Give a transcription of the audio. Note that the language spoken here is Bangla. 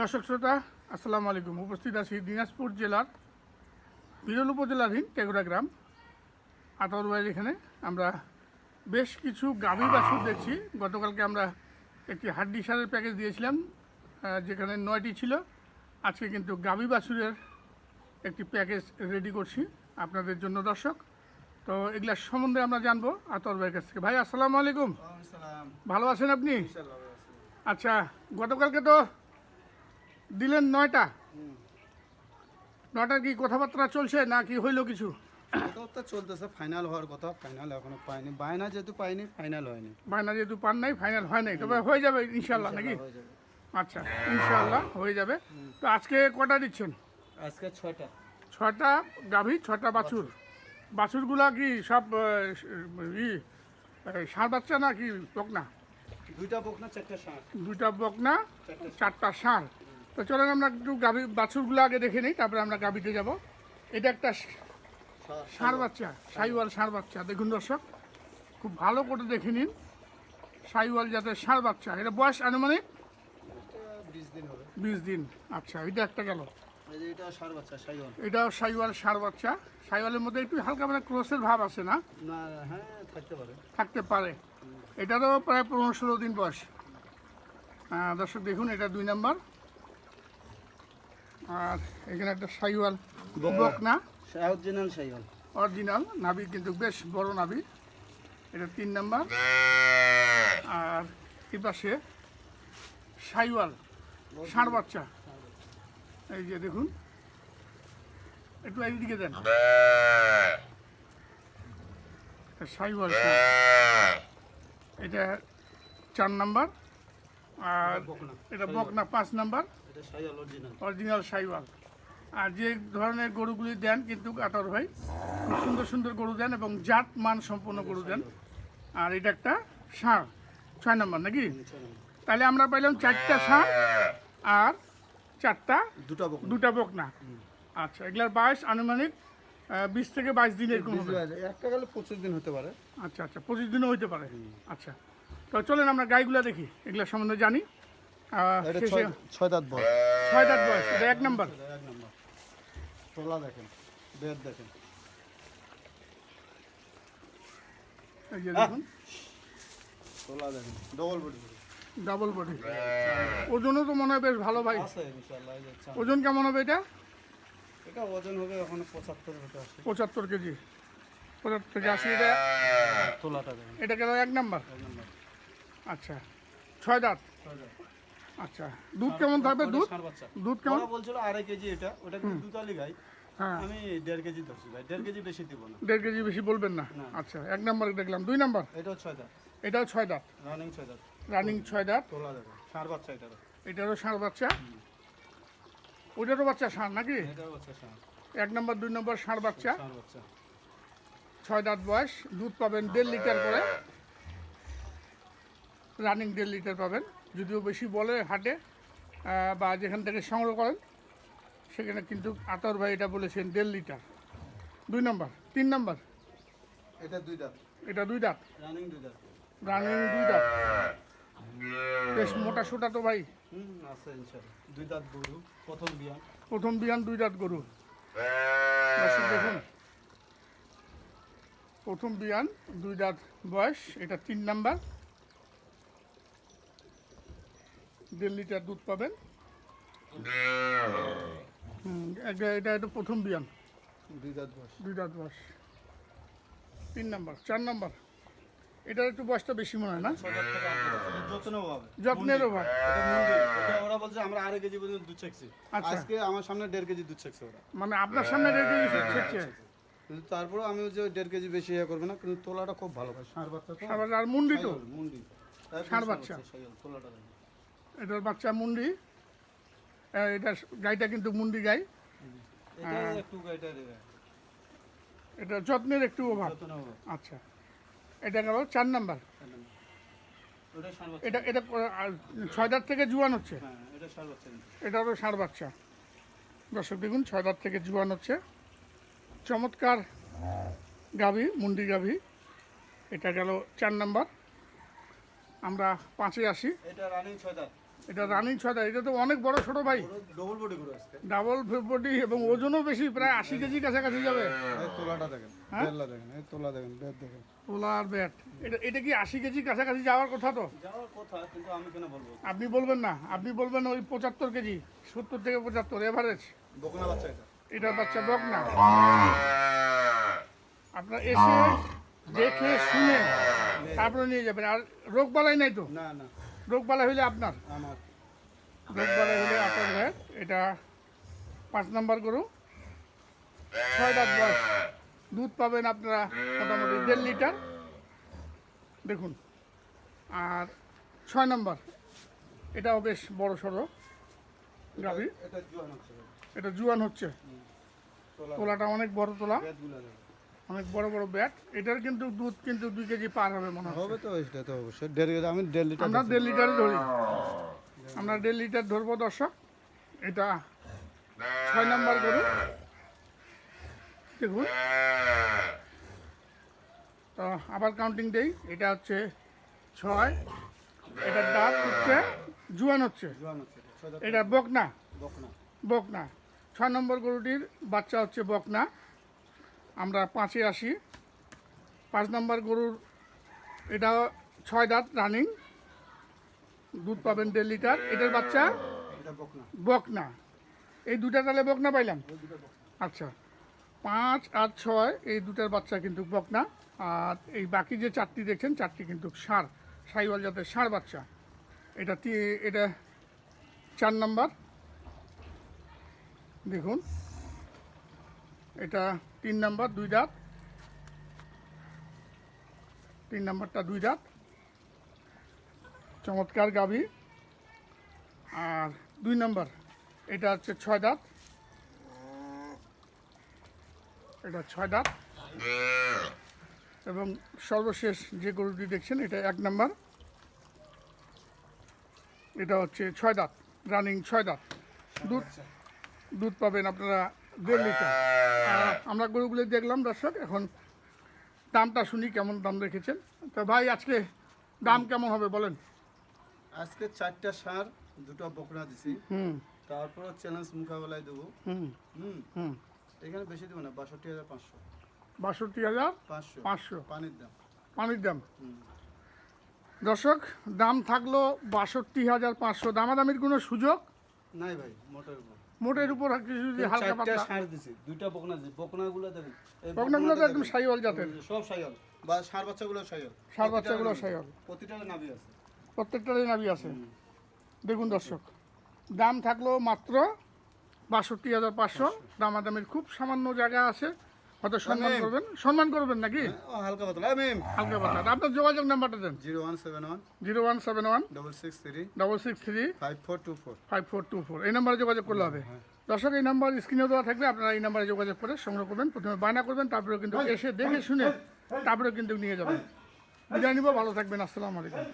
দর্শক শ্রোতা আসসালামু আলাইকুম। উপস্থিত আছি দিনাজপুর জেলার বিরল উপজেলাধীন টেগুড়া গ্রাম। আতরবাড়ির এখানে আমরা বেশ কিছু গাভী বাছুর দেখছি। গতকালকে আমরা একটি হাড্ডি সারের প্যাকেজ দিয়েছিলাম যেখানে নয়টি ছিল। আজকে কিন্তু গাভী বাছুরের একটি প্যাকেজ রেডি করছি আপনাদের জন্য দর্শক। তো এগুলার সম্বন্ধে আমরা জানব আতর ভাইয়ের কাছ থেকে। ভাই আসসালামু আলাইকুম। ভালো আছেন আপনি? আচ্ছা গতকালকে তো দিলেন নয়টা। নয়টার কি কথাবার্তা চলছে না কি হইল কিছু? তো চলতেছে ফাইনাল হওয়ার কথা ফাইনাল এখনও পাইনি। বায়না যেহেতু পাইনি ফাইনাল হয়নি। বায়না যেহেতু পান নাই ফাইনাল হয় নাই। তবে হয়ে যাবে ইনশাল্লাহ নাকি? আচ্ছা ইনশাল্লাহ হয়ে যাবে। তো আজকে কটা দিচ্ছেন? আজকে ছয়টা। ছয়টা গাভী ছয়টা বাছুর। বাছুরগুলা কি সব ই ষাঁড় বাচ্চা না কি বকনা দুইটা বুক না চারটা শাঁখ দুইটা বকনা চারটা ষাঁড়। তো চলেন আমরা একটু গাভী বাছুরগুলো আগে দেখে নিই তারপরে আমরা গাভীতে যাব। এটা একটা ষাঁড় বাচ্চা সাইওয়াল ষাঁড় বাচ্চা দেখুন দর্শক খুব ভালো করে দেখে নিন। সাইওয়াল জাতের ষাঁড় বাচ্চা এটা বয়স আনুমানিক? বিশ দিন আচ্ছা এটা একটা গেল। এটাও সাইওয়াল ষাঁড় বাচ্চা। সাইওয়ালের মধ্যে একটু হালকা মানে ক্রোসের ভাব আছে না? হ্যাঁ থাকতে পারে। এটারও প্রায় পনেরো ষোলো দিন বয়স। দর্শক দেখুন এটা দুই নাম্বার। আর এখানে একটা সাইওয়াল বকনা অরিজিনাল সাইওয়াল অরিজিনাল নাভি কিন্তু বেশ বড় নাভি। এটা তিন নাম্বার। আর এই পাশে সাইওয়াল ষাঁড় বাচ্চা। এই যে দেখুন একটু এইদিকে দেন। সাইওয়াল। এটা চার নাম্বার। আর এটা বকনা পাঁচ নাম্বার। অরিজিনাল সাইওয়াল। আর যে ধরনের গরুগুলি দেন কিন্তু আতর ভাই খুব সুন্দর সুন্দর গরু দেন এবং জাত মান সম্পন্ন গরু দেন। আর এটা একটা ষাঁড় ছয় নম্বর নাকি? তাহলে আমরা পাইলাম চারটা ষাঁড় আর চারটা দুটা বুক দুটা বকনা। আচ্ছা এগুলার বয়স আনুমানিক বিশ থেকে বাইশ দিন এরকম একটা গেলে পঁচিশ দিন হতে পারে। আচ্ছা আচ্ছা পঁচিশ দিনও হইতে পারে। আচ্ছা তো চলেন আমরা গাইগুলো দেখি এগুলোর সম্বন্ধে জানি। ছয় দাঁত বয় ছয় দাঁত বয়স। এটা এক নম্বর এক নম্বর। তোলা দেখেন বেদ দেখেন। এই যে দেখুন। তোলা দেখেন ডবল বডি ডাবল বডি ওজনও তো মনে হয় বেশ ভালো ভাই। ওজন কেমন হবে এটা? এটা ওজন হবে এখন পঁচাত্তর কেজি। পঁচাত্তর থেকে আশি এটা? তোলাটা এটা গেল এক নাম্বার। এক নম্বর। আচ্ছা ছয় দাঁত? আচ্ছা দুধ কেমন থাকবে দুধ? বাচ্চা। দুধ কেমন? বলছিল আড়াই কেজি এটা। ওটা কিন্তু দুতালি গাই হ্যাঁ। আমি দেড় কেজি ধরছি ভাই। দেড় কেজি বেশি দিব না। দেড় কেজি বেশি বলবেন না। আচ্ছা এক নাম্বার দেখলাম। দুই নাম্বার? এটাও ছয় দাঁত। এটাও ছয় দাঁত? রানিং ছয় দাঁত। রানিং ছয় দাঁত? তোলা দেখো ষাঁড় বাচ্চা এটা এটারও ষাঁড় বাচ্চা? ওইটারও বাচ্চা ষাঁড় নাকি? এক নম্বর দুই নম্বর ষাঁড় বাচ্চা। ছয় দাঁত বয়স দুধ পাবেন দেড় লিটার করে। রানিং দেড় লিটার পাবেন। যদিও বেশি বলে হাটে বা যেখান থেকে সংগ্রহ করেন সেখানে কিন্তু আতর ভাই এটা বলেছেন দেড় লিটার দুই নম্বর তিন নম্বর এটা দুই দাঁত। এটা দুই দাঁত? রানিং দুই দাঁত। রানিং দুই দাঁত। বেশ মোটা সোটা তো ভাই। আছে ইনশাআল্লাহ। দুই দাঁত গরু প্রথম বিয়ান। প্রথম বিয়ান দুই দাঁত গরু। দেখুন। প্রথম বিয়ান দুই দাঁত বয়স এটা তিন নাম্বার দেড় লিটার দুধ পাবেন। এটা এটা এটা প্রথম বিয়ান। দুই দাঁত বয়স। দুই দাঁত বয়স তিন নাম্বার চার নাম্বার। এটার একটু বয়সটা বেশি মনে হয় না? যত্নের অভাব। ওরা বলছে আমরা আড়াই কেজি পর্যন্ত দুধ ছেকছি আচ্ছা। আজকে আমার সামনে দেড় কেজি দুধ ছেকছে ওরা। মানে আপনার সামনে দেড় কেজি ছেড়ছে কিন্তু তারপরেও আমি ওই যে দেড় কেজি বেশি ইয়ে করব না কিন্তু তোলাটা খুব ভালো। ষাঁড় বাচ্চা তো? আর মুন্ডি তো? মুন্ডি ষাঁড় বাচ্চা। তোলাটা। এটার বাচ্চা মুন্ডি। আহ, এটা গাইটা কিন্তু মুন্ডি গাই। এটা এটা যত্নের একটু অভাব। আচ্ছা। এটা গেল চার নাম্বার। এটা এটা ছয় দাঁত থেকে জুয়ান হচ্ছে। হ্যাঁ এটা এটারও ষাঁড় বাচ্চা। দর্শক দেখুন ছয় দাঁত থেকে জুয়ান হচ্ছে। চমৎকার গাভী মুন্ডি গাভী। এটা গেল চার নাম্বার। আমরা পাঁচে আসি। এটা রানিং ছয় দাঁত। এটা রানিং ছয় দাঁত এটা তো অনেক বড় ছোট ভাই। ডবল বডি করে আসছে ডাবল বডি এবং ওজনও বেশি প্রায় আশি কেজি কাছাকাছি যাবে। এই তোলাটা দেখেন হ্যাঁ? বেল্লা দেখেন এই তোলা দেখেন বেদ দেখেন। পোলার ব্যাট এটা এটা কি আশি কেজি কাছাকাছি যাওয়ার কথা তো? যাওয়ার কথা কিন্তু আমি কেন বলব? আপনি বলবেন না আপনি বলবেন ওই পঁচাত্তর কেজি সত্তর থেকে পঁচাত্তর এভারেজ বকনা বাচ্চা এটা। এটার বাচ্চা বক না আপনার এসে দেখে শুনে তারপরে নিয়ে যাবেন আর রোগ বালাই নাই তো? না না। রোগ বালাই হইলে আপনার? আমার। রোগ বালাই হলে আপনার ভ্যাট এটা পাঁচ নাম্বার গরু। ছয় দাঁত বয়স। দুধ পাবেন আপনারা মোটামুটি দেড় লিটার। দেখুন। আর ছয় নম্বর এটাও বেশ বড় সড়ো গাভি। এটা জোয়ান হচ্ছে। তোলাটা অনেক বড় তোলা। অনেক বড় বড় ব্যাট এটার কিন্তু দুধ কিন্তু দুই কেজি পার হবে মনে হয় হবে তো এটা তো অবশ্যই। দেড় কেজি আমি দেড় লিটার আমরা দেড় লিটারে ধরি। আমরা দেড় লিটার ধরবো দর্শক। এটা ছয় নাম্বার গরু। দেখুন। তো আবার কাউন্টিং দেই। এটা হচ্ছে ছয়। এটা দাঁত হচ্ছে জুয়ান হচ্ছে। এটা বকনা। বকনা। বকনা। ছয় নম্বর গরুটির বাচ্চা হচ্ছে বকনা। আমরা পাঁচে আসি। পাঁচ নম্বর গরুর, এটা ছয় দাঁত রানিং দুধ পাবেন দেড় লিটার। এটার বাচ্চা? বকনা। এই দুটা তাহলে বকনা পাইলাম? আচ্ছা। পাঁচ আর ছয়, এই দুটার বাচ্চা কিন্তু বকনা। আর এই বাকি যে চারটি দেখছেন, চারটি কিন্তু ষাঁড় সাইওয়াল জাতের ষাঁড় বাচ্চা। এটা এটা চার নাম্বার। দেখুন। এটা তিন নাম্বার, দুই দাঁত। তিন নাম্বারটা দুই দাঁত। চমৎকার গাভী। আর দুই নাম্বার, এটা হচ্ছে ছয় দাঁত। এটা ছয় দাঁত। এবং সর্বশেষ যে গরুটি দেখছেন, এটা এক নাম্বার। এটা হচ্ছে ছয় দাঁত, রানিং ছয় দাঁত। দুধ দুধ পাবেন আপনারা দেড় লিটার আমরা গরুগুলো দেখলাম দর্শক এখন দামটা শুনি কেমন দাম রেখেছেন। তো ভাই আজকে দাম কেমন হবে বলেন। আজকে চারটা সার দুটো বকনা দিছি। হুম। তারপর চ্যালেঞ্জ মোকাবেলায় দেবো। হুম। হুম। এখানে বেশি দেবো না বাষট্টি হাজার পাঁচশো। বাষট্টি হাজার পাঁচশো। পাঁচশো। পানির দাম। পানির দাম। দর্শক দাম থাকল বাষট্টি হাজার পাঁচশো। দামাদামির কোনো সুযোগ? নাই ভাই মোটর উপর। মোটের উপর কিছু যদি হালকা পাতলা সার দিছি দুইটা বকনা দিছি। বকনাগুলো দেখুন বকনাগুলো তো একদম। সাইওয়াল জাতের। সব সাইওয়াল। বা সার বাচ্চাগুলো সাইওয়াল। সার বাচ্চাগুলো সাইওয়াল। প্রতিটারে নাভি আছে। প্রত্যেকটারে নাবি আছে। দেখুন দর্শক দাম থাকল মাত্র বাষট্টি হাজার পাঁচশো। দামাদামির খুব সামান্য জায়গা আছে। হয়তো সম্মান করবেন? সম্মান করবেন নাকি? হালকা পাতলা মিম হালকা পাতলা। আপনার যোগাযোগ নাম্বারটা দেন। Zero one seven one. Zero one seven one. Double six three. Double six three. Five four two four. Five four two four. এই নাম্বারে যোগাযোগ করলে হবে। দর্শক এই নাম্বার স্ক্রিনে দেওয়া থাকলে আপনারা এই নাম্বারে যোগাযোগ করে সংগ্রহ করবেন প্রথমে বায়না করবেন তারপরে কিন্তু এসে দেখে শুনে তারপরে কিন্তু নিয়ে যাবেন। বিদায় নিব ভালো থাকবেন আসসালামু আলাইকুম।